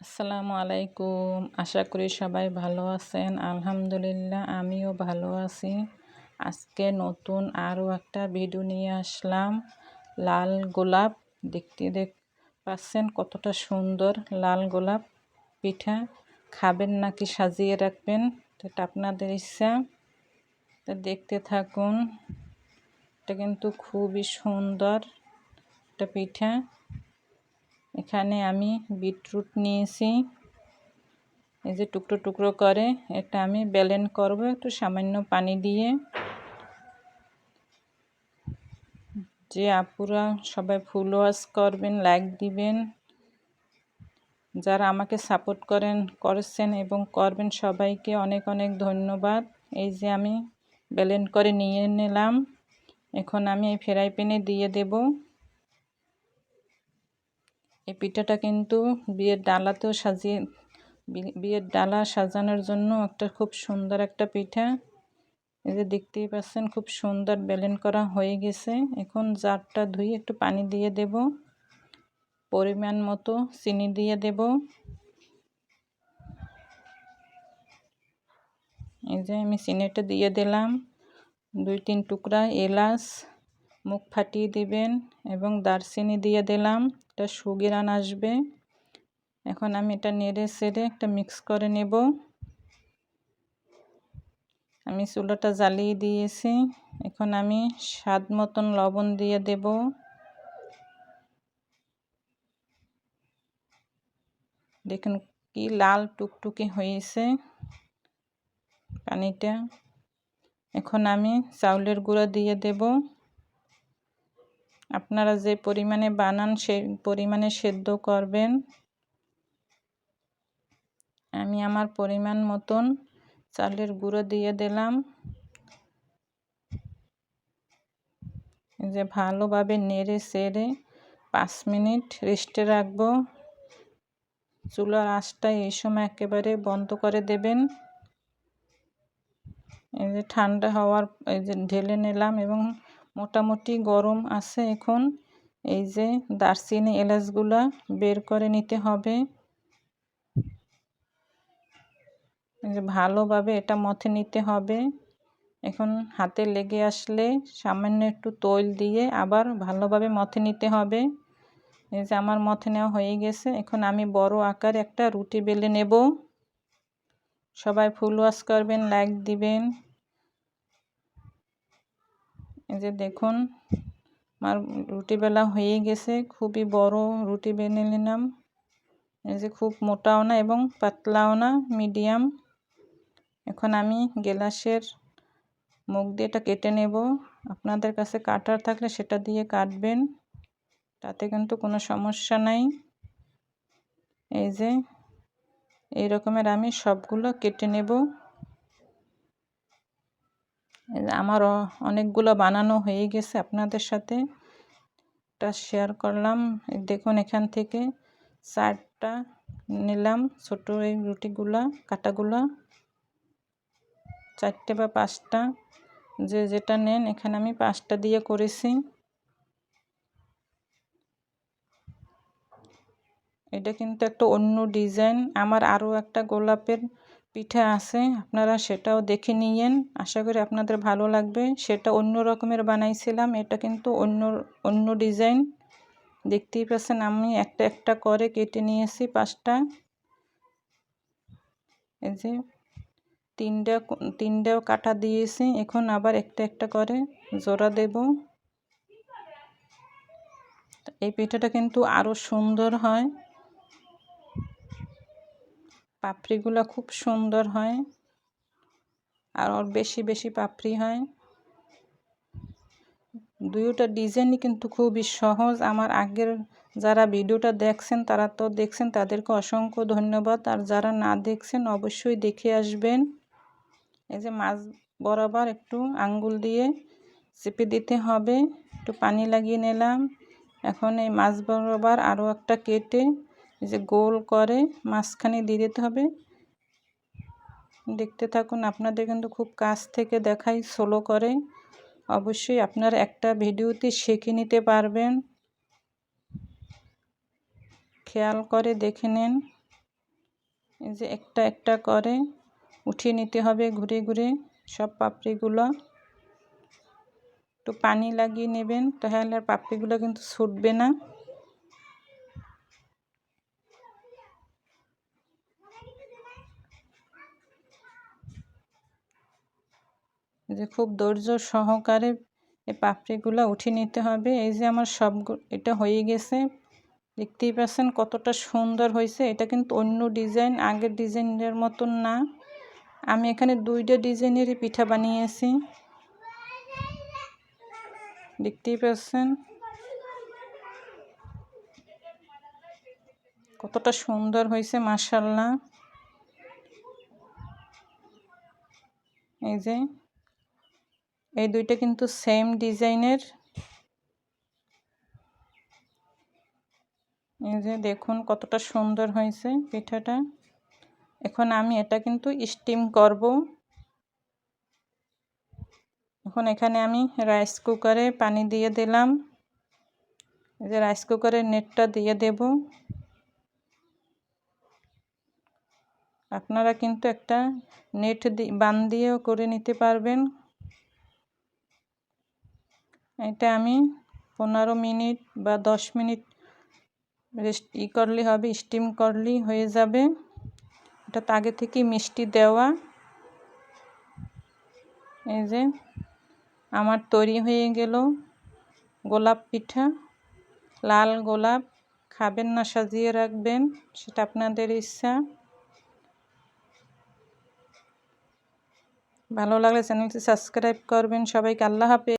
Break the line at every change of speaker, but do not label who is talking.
আসসালামু আলাইকুম। আশা করি সবাই ভালো আছেন। আলহামদুলিল্লাহ, আমিও ভালো আছি। আজকে নতুন আরও একটা ভিডিও নিয়ে আসলাম। লাল গোলাপ, দেখতে দেখ পাচ্ছেন কতটা সুন্দর লাল গোলাপ পিঠা। খাবেন নাকি সাজিয়ে রাখবেন? এটা আপনাদের ইচ্ছা। তা দেখতে থাকুন। এটা কিন্তু খুবই সুন্দর একটা পিঠা। এখানে আমি বিটরুট নিয়েছি। এই যে টুকরো টুকরো করে এটা আমি ব্যালেন করব একটু সামান্য পানি দিয়ে। যে আপুরা সবাই ফুল ওয়াশ করবেন, লাইক দিবেন, যারা আমাকে সাপোর্ট করেন, করেছেন এবং করবেন সবাইকে অনেক অনেক ধন্যবাদ। এই যে আমি ব্যালেন্ড করে নিয়ে নিলাম। এখন আমি এই ফ্রাই প্যানে দিয়ে দেবো। এই পিঠাটা কিন্তু বিয়ের ডালাতেও সাজিয়ে বিয়ের ডালা সাজানোর জন্য একটা খুব সুন্দর একটা পিঠা। এই যে দেখতেই পাচ্ছেন, খুব সুন্দর ব্যালেন করা হয়ে গেছে। এখন জারটা ধুয়ে একটু পানি দিয়ে দেব। পরিমাণ মতো চিনি দিয়ে দেব। এই যে আমি চিনিটা দিয়ে দিলাম। দুই তিন টুকরা এলাচ। মুখ ফাটিয়ে দিবেন এবং দারচিনি দিয়ে দিলাম। এটা সুগিরান আসবে। এখন আমি এটা নেড়ে সেড়ে একটা মিক্স করে নেব। আমি চুলাটা জ্বালিয়ে দিয়েছি। এখন আমি স্বাদ মতন লবণ দিয়ে দেব। দেখুন কি লাল টুকটুকি হয়েছে পানিটা। এখন আমি চাউলের গুঁড়া দিয়ে দেব। আপনারা যে পরিমাণে বানান সেই পরিমাণে সেদ্ধ করবেন। আমি আমার পরিমাণ মতন চালের গুঁড়ো দিয়ে দিলাম। যে ভালোভাবে নেড়ে সেড়ে পাঁচ মিনিট রেস্টে রাখব। চুলার আঁচটা এই সময় একেবারে বন্ধ করে দেবেন। এই যে ঠান্ডা হওয়ার, এই যে ঢেলে নিলাম এবং মোটামুটি গরম আছে এখন। এই যে দারচিনি এলাচগুলা বের করে নিতে হবে। যে ভালোভাবে এটা মথে নিতে হবে। এখন হাতে লেগে আসলে সামান্য একটু তৈল দিয়ে আবার ভালোভাবে মথে নিতে হবে। এই যে আমার মথে নেওয়া হয়ে গেছে। এখন আমি বড় আকার একটা রুটি বেলে নেব। সবাই ফুল ওয়াশ করবেন, লাইক দিবেন। এই যে দেখুন আমার রুটি বেলা হয়ে গেছে, খুবই বড় রুটি বেলে নিলাম। এই যে খুব মোটাও না এবং পাতলাও না, মিডিয়াম। এখন আমি গেলাসের মুখ দিয়ে এটা কেটে নেব। আপনাদের কাছে কাটার থাকলে সেটা দিয়ে কাটবেন, তাতে কিন্তু কোনো সমস্যা নাই। এই যে এই রকমের আমি সবগুলো কেটে নেব। আমার অনেকগুলো বানানো হয়ে গেছে আপনাদের সাথে। টা শেয়ার করলাম। দেখুন এখান থেকে চারটা নিলাম ছোটো এই রুটিগুলা, কাটাগুলা। চারটে বা পাঁচটা, যে যেটা নেন এখানে আমি পাঁচটা দিয়ে করেছি। এটা কিন্তু একটা অন্য ডিজাইন। আমার আরও একটা গোলাপের পিঠা আছে, আপনারা সেটাও দেখে নিয়েন। আশা করি আপনাদের ভালো লাগবে। সেটা অন্য রকমের বানাইছিলাম, এটা কিন্তু অন্য অন্য ডিজাইন। দেখতেই পাচ্ছেন, আমি একটা একটা করে কেটে নিয়েছি পাঁচটা। এই যে তিনটা, তিনটাও কাটা দিয়েছি, এখন আবার একটা একটা করে জোড়া দেব। এই পিঠাটা কিন্তু আরও সুন্দর হয়। পাপড়িগুলো খুব সুন্দর হয়। আর ওর বেশি বেশি পাপড়ি হয়। দুইটা ডিজাইনই কিন্তু খুবই সহজ। আমার আগের যারা ভিডিওটা দেখছেন, তারা তো দেখছেন, তাদেরকে অসংখ্য ধন্যবাদ। আর যারা না দেখছেন, অবশ্যই দেখে আসবেন। এই যে মাছ বরাবর একটু আঙ্গুল দিয়ে চেপে দিতে হবে। একটু পানি লাগিয়ে নিলাম। এখন এই মাছ বরাবর আরও একটা কেটে এই যে গোল করে মাঝখানে দিয়ে দিতে হবে। দেখতে থাকুন, আপনাদের কিন্তু খুব কাছ থেকে দেখাই সোলো করে। অবশ্যই আপনার একটা ভিডিওতে শিখে নিতে পারবেন। খেয়াল করে দেখে নেন। এই যে একটা একটা করে উঠিয়ে নিতে হবে ঘুরে ঘুরে সব পাপড়িগুলো। একটু পানি লাগিয়ে নেবেন, তাহলে আর পাপড়িগুলো কিন্তু ছুটবে না। যে খুব ধৈর্য সহকারে এই পাপড়িগুলো উঠিয়ে নিতে হবে। এই যে আমার সব এটা হয়ে গেছে। দেখতেই পাচ্ছেন কতটা সুন্দর হয়েছে। এটা কিন্তু অন্য ডিজাইন, আগের ডিজাইনের মতন না। আমি এখানে দুইটা ডিজাইনেরই পিঠা বানিয়েছি। দেখতেই পাচ্ছেন কতটা সুন্দর হয়েছে মাসাল্লাহ এই যে এই দুইটা কিন্তু সেম ডিজাইনের। এই যে দেখুন কতটা সুন্দর হয়েছে পিঠাটা। এখন আমি এটা কিন্তু স্টিম করব। এখন এখানে আমি রাইস কুকারে পানি দিয়ে দিলাম। এই যে রাইস কুকারের নেটটা দিয়ে দেব। আপনারা কিন্তু একটা নেট বান দিয়েও করে নিতে পারবেন। এটা আমি পনেরো মিনিট বা দশ মিনিট রেস্ট ই করলে হবে, স্টিম করলেই হয়ে যাবে। এটা তো আগে থেকে মিষ্টি দেওয়া। এই যে আমার তৈরি হয়ে গেল গোলাপ পিঠা। লাল গোলাপ, খাবেন না সাজিয়ে রাখবেন, সেটা আপনাদের ইচ্ছা। ভালো লাগলে চ্যানেলটি সাবস্ক্রাইব করবেন। সবাইকে আল্লাহ হাফেজ।